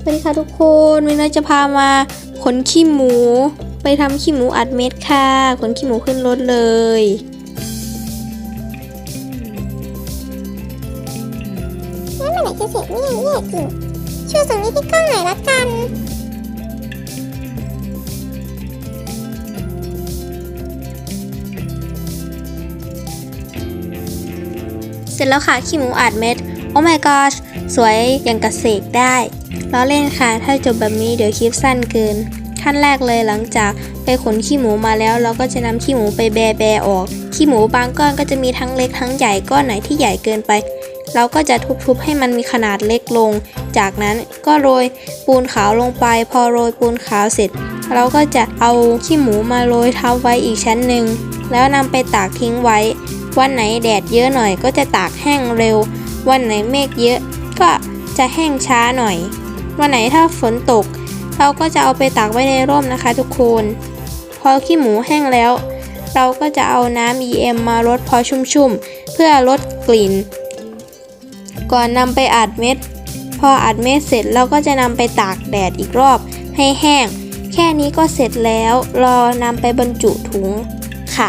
สวัสดีค่ะทุกคนวันนี้จะพามาขนขี้หมู ไปทำขี้หมูอัดเม็ดค่ะ ขนขี้หมูขึ้นรถเลย แล้วเมื่อไหร่จะเสร็จเนี่ยแย่จริงช่วยส่งนี้ที่กล้องหน่อยละกันเสร็จแล้วค่ะขี้หมูอัดเม็ด โอ้ my gosh สวยอย่างกระเสกได้ ล้อเล่นค่ะ ถ้าจบแบบนี้เดี๋ยวคลิปสั้นเกิน ขั้นแรกเลยหลังจากไปขนขี้หมูมาแล้ว เราก็จะนำขี้หมูไปแบแบออก ขี้หมูบางก้อนก็จะมีทั้งเล็กทั้งใหญ่ก้อนไหนที่ใหญ่เกินไป เราก็จะทุบๆให้มันมีขนาดเล็กลง จากนั้นก็โรยปูนขาวลงไป พอโรยปูนขาวเสร็จ เราก็จะเอาขี้หมูมาโรยทับไว้อีกชั้นหนึ่งแล้วนำไปตากทิ้งไว้ วันไหนแดดเยอะหน่อยก็จะตากแห้งเร็ว วันไหนเมฆเยอะก็จะแห้งช้าหน่อย วันไหนถ้าฝนตก เราก็จะเอาไปตากไว้ในร่มนะคะทุกคน พอขี้หมูแห้งแล้ว เราก็จะเอาน้ำ EM มารดพอชุ่มๆ เพื่อลดกลิ่น ก่อนนำไปอัดเม็ด พออัดเม็ดเสร็จเราก็จะนำไปตากแดดอีกรอบให้แห้ง แค่นี้ก็เสร็จแล้ว รอนำไปบรรจุถุงค่ะ